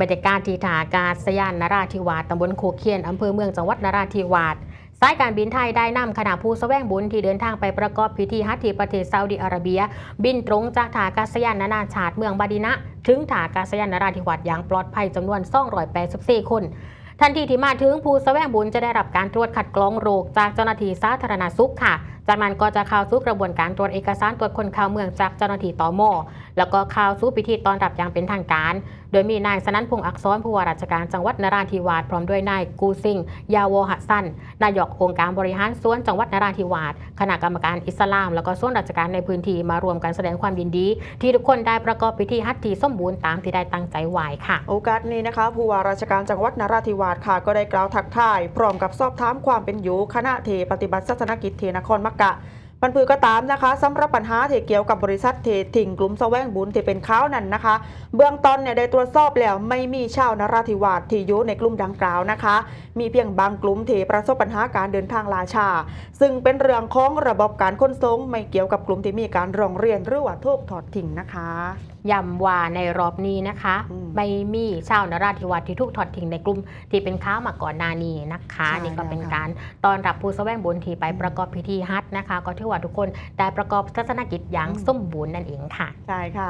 บรรยากาศที่ท่าอากาศยานนราธิวาสตำบลโคเคียนอำเภอเมืองจังหวัดนราธิวาสสายการบินไทยได้นำคณะผู้แสวงบุญที่เดินทางไปประกอบพิธีฮัจญ์ที่ประเทศซาอุดิอาระเบีย บินตรงจากท่าอากาศยานนานาชาติเมืองบาดินะ ถึงท่าอากาศยานนราธิวาสอย่างปลอดภัยจำนวน 284 คนทันทีที่มาถึงผู้แสวงบุญจะได้รับการตรวจคัดกรองโรคจากเจ้าหน้าที่สาธารณสุขค่ะจากนั้นก็จะเข้าสู่กระบวนการตรวจเอกสารตรวจคนเข้าเมืองจากเจ้าหน้าที่ตมแล้วก็เข้าสู่พิธีต้อนรับอย่างเป็นทางการ โดยมีนายสนันพงษ์อักษรผู้ว่าราชการจังหวัดนราธิวาสพร้อมด้วยนายกูซิงยาโวหัสันนายกองค์การบริหารส่วนจังหวัดนราธิวาสคณะกรรมการอิสลาม แล้วก็ส่วนราชการในพื้นที่มารวมกันแสดงความยินดี ที่ทุกคนได้ประกอบพิธีฮัจญ์ที่สมบูรณ์ตามที่ได้ตั้งใจไว้ค่ะ โอกาสนี้นะคะผู้ว่าราชการจังหวัดนราธิวาสค่ะก็ได้กล่าวทักทาย พร้อมกับสอบถามความเป็นอยู่คณะเทปฏิบัติศาสนกิจเทนครมักกะบรรพือก็ตามนะคะสำหรับปัญหาที่เกี่ยวกับบริษัทเทถิ่งกลุ่มแสวงบุญที่เป็นข้าวนั่นนะคะ เบื้องต้นเนี่ยได้ตรวจสอบแล้วไม่มีชาวนราธิวาสที่อยู่ในกลุ่มดังกล่าวนะคะ มีเพียงบางกลุ่มที่ประสบปัญหาการเดินทางลาชา ซึ่งเป็นเรื่องของระบบการขนส่งไม่เกี่ยวกับกลุ่มที่มีการร้องเรียนหรือว่าทุกถอดทิ้งนะคะ ย้ำว่าในรอบนี้นะคะอืมไม่มีชาวนราธิวาสที่ถูกถอดทิ้งในกลุ่มที่เป็นค้าวมาก่อนหน้านี้นะคะใช่นี่ก็เป็นแล้วค่ะการต้อนรับผู้แสวงบุญที่ไปอืมประกอบพิธีฮัจญ์นะคะ ก็ถือว่าทุกคนได้ประกอบศาสนกิจอย่างอืมสมบูรณ์นั่นเองค่ะใช่ค่ะ